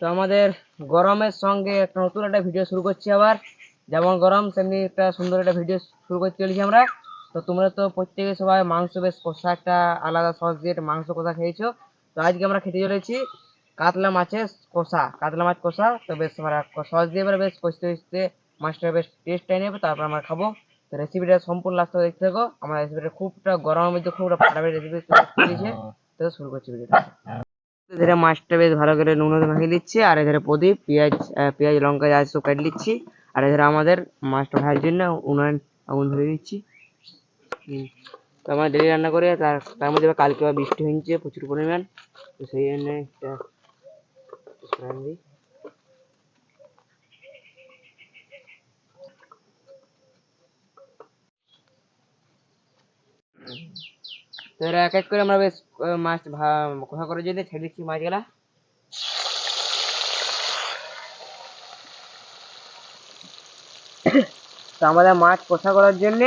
তো আমাদের গরমের সঙ্গে একটা নতুন একটা ভিডিও শুরু করছি আবার। যেমন গরম তেমনি একটা সুন্দর একটা ভিডিও শুরু করতে চলেছি আমরা। তো তোমরা তো প্রত্যেকে সবাই মাংস বেশ কষা একটা আলাদা সস দিয়ে একটা মাংস কষা খেয়েছো। তো আজকে আমরা খেতে চলেছি কাতলা মাছের কষা কাতলা মাছ কষা। তো বেশ আমরা সস দিয়ে এবার বেশ কষতে কষতে মাছটা বেশ টেস্ট টাই নেবে তারপর আমরা খাব। তো রেসিপিটা সম্পূর্ণ লাস্ট দেখতে থাকো। আমার রেসিপিটা খুবটা গরমের মধ্যে খুব একটা ফাটাফাটি রেসিপি চলেছে তো শুরু করছি ভিডিওটা এধারে মাছটা বেশ ভালো করে নুন মাখিয়ে দিচ্ছি, আর এধারে প্রদীপ, পেঁয়াজ পেঁয়াজ, লঙ্কা, যা সব কেটে দিচ্ছি, আর এধারে আমাদের মাছটা ভাজার জন্য উনুন, আগুন ধরে দিচ্ছি তো আমরা ডেলি রান্না করে তার তার মধ্যে কালকে আবার বৃষ্টি হয়েছে, প্রচুর পরিমাণ, তো সেই জন্য একটা দিই। তো এবার এক এক করে আমরা বেশ মাছ কষা করে যেতে ছেড়ে দিচ্ছি মাছগুলা। তো আমাদের মাছ কষা করার জন্য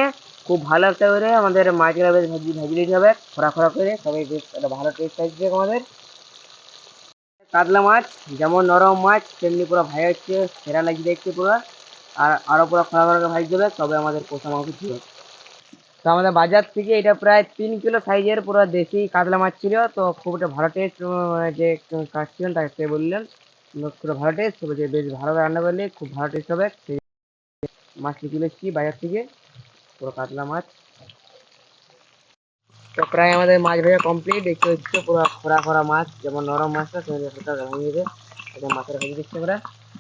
খুব ভালো একটা করে আমাদের মাছগুলো বেশ ভাজি ভাজি দিতে হবে খোরা খোরা করে। সবাই বেশ একটা ভালো টেস্ট আসবে আমাদের। কাতলা মাছ, যেমন নরম মাছ, তেমনি পুরো ভাই হচ্ছে সেরা লাগছে দেখতে পুরো। আর আরও পুরো খোরা করে ভাজি দেবে, তবে আমাদের কষা মাংস ছিল। তো আমাদের বাজার থেকে এটা প্রায় তিন কিলো সাইজের পুরো দেশি কাতলা মাছ ছিল। তো খুব একটা ভালো টেস্ট যে কাটছিলেন তাকে সে বললেন পুরো ভালো টেস্ট বলছে, বেশ ভালো রান্না করলে খুব ভালো টেস্ট হবে। সেই মাছ তুলে এসেছি বাজার থেকে, পুরো কাতলা মাছ। তো প্রায় আমাদের মাছ ভাজা কমপ্লিট দেখতে হচ্ছে পুরো খরা খরা মাছ, যেমন নরম মাছটা সেটা ভেঙে যাবে এটা মাছের ভেজে দিচ্ছি আমরা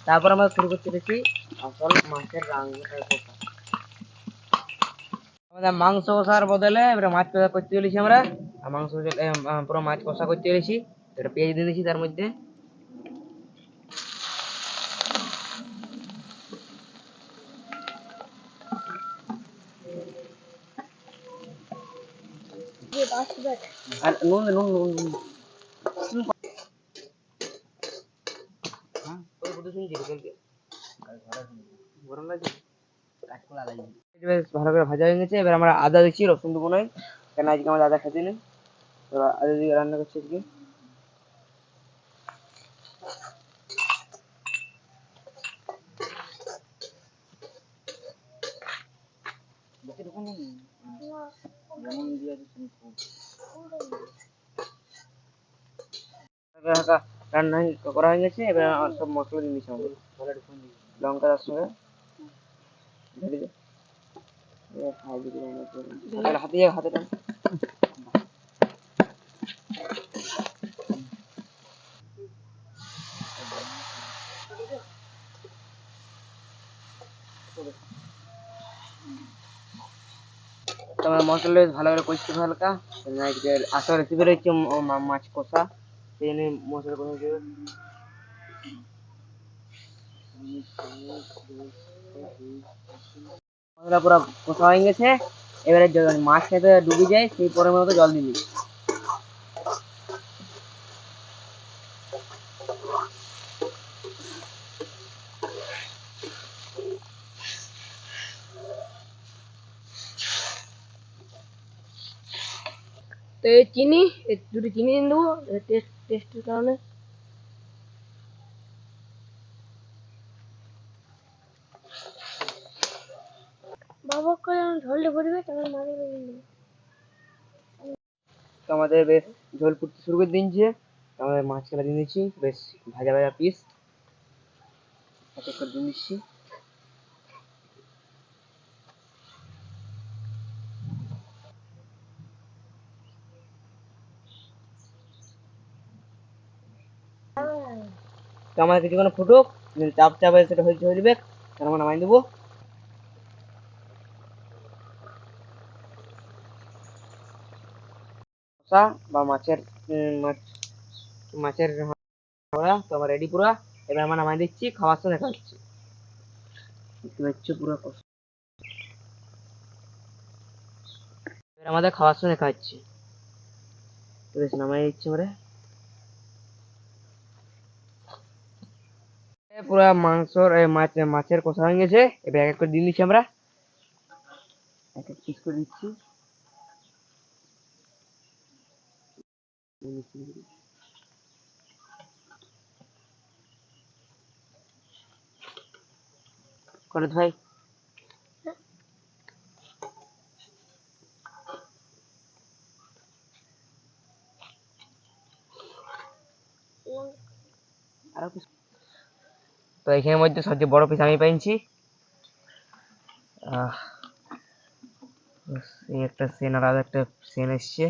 তারপর আমরা শুরু করতে দেখি আসল মাছের রাং কষা আমাদের মাংস কষার বদলে এবারে মাছ কষা করতে চলেছি আমরা। আর মাংস পুরো মাছ কষা করতে চলেছি। এটা পেঁয়াজ দিয়ে দিয়েছি তার মধ্যে। আর নুন নুন নুন নুন কম। হ্যাঁ, ওই বুঝে শুনছি রে, কালকে। গরম লাগছে? এটা বেশ ভালো করে ভাজা হয়ে গেছে, এবার আমরা আদা দিচ্ছি, রসুন দেবো নয় কেন আজকে আমাদের আদা খেতে নেই আদা দিয়ে রান্না করছি আজকে। রান্না করা হয়ে গেছে, এবার আমার সব মশলা দিয়ে দিচ্ছি লঙ্কা তার সঙ্গে ঢেলে দে। এবার খাই দিকে রান্না করে। হাতে- হাতে। তোমার মশলা বেশ ভালো করে কষতে হালকা কারণ আজকে আসল রেসিপি রয়েছে মাছ কষা। সেই জন্য মশলা কষা মশলা পুরো কষা হয়ে গেছে। এবারে মাছ খেতে ডুবে যায় সেই মতো জল দিবি তো এই চিনি দুটো চিনি দিয়ে দেবো টেস্ট টেস্টের কারণে। বাবা করে ঝোলটা পড়বে দেবো তো আমাদের বেশ ঝোল ফুটতে শুরু করে দিয়েছে আমাদের মাছ খেলা দিয়ে দিচ্ছি, বেশ ভাজা ভাজা পিস এক করে দিয়ে দিচ্ছি। তো কিছুক্ষণ ফুটুক চাপ চাপ সেটা হয়ে যাবে, তার মানে নামাই দেবো। কষা বা মাছের মাছ মাছের তো আমার রেডি পুরা এবার আমরা নামাই দিচ্ছি খাওয়ার খাচ্ছি দেখতে পাচ্ছ পুরো এবার আমাদের খাওয়ার সময় খাচ্ছি বেশ নামাই দিচ্ছি আমরা পুরা মাংসর মাছ মাছের কষা হয়ে গেছে এবার এক এক করে দিয়ে দিচ্ছি আমরা এক এক পিস করে দিচ্ছি ভাই। তো এখানের মধ্যে সবচেয়ে বড় পিস আমি পাইছি একটা সেন আর একটা সেন এসছে।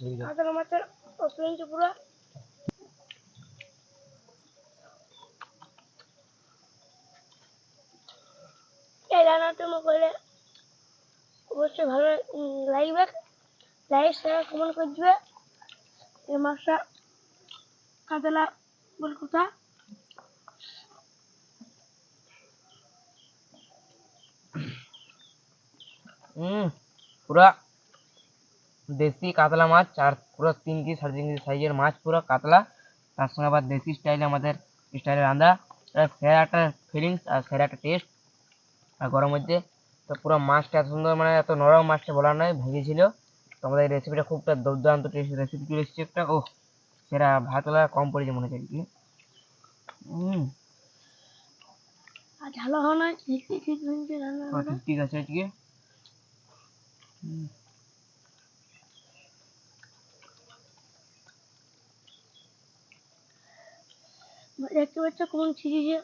এই মাছের পুরো রান্নাটা অবশ্যই ভালো লাগবে লাইক শেয়ার কমেন্ট করে দিবে এই মাছটা কাতলা বল কথা হুম পুরা দেশি কাতলা মাছ আর পুরো তিন কেজি সাড়ে তিন কেজি সাইজের মাছ পুরো কাতলা। তার সঙ্গে আবার দেশি স্টাইলে আমাদের স্টাইলে রান্না সেরা একটা ফিলিংস আর সেরা একটা টেস্ট আর গরম মধ্যে তো পুরো মাছটা এত সুন্দর মানে এত নরম মাছটা বলার নয় ভেজেছিল তো আমাদের এই রেসিপিটা খুব একটা দুর্দান্ত টেস্ট রেসিপি চলে এসেছে একটা। ও সেরা ভাতলা কম পড়েছে মনে হচ্ছে আর কি। হুম। ঝালো হয় না ঠিক আছে আজকে। দেখতে পাচ্ছ কোন ছিঁড়েছে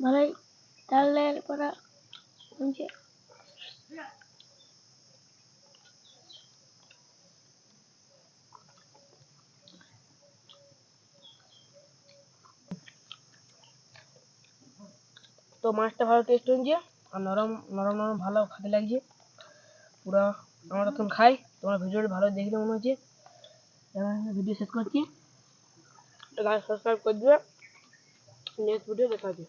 ভালোই তাহলে করা হয়েছে তো মাছটা ভালো টেস্ট হয়েছে। আর নরম নরম নরম ভালো খেতে লাগছে। পুরো আমরা তখন খাই, তোমার ভিডিওটা ভালো দেখলে মনে হচ্ছে। ভিডিও শেষ করছি। লাইক সাবস্ক্রাইব করে দিবে। নেক্সট ভিডিও দেখা হবে।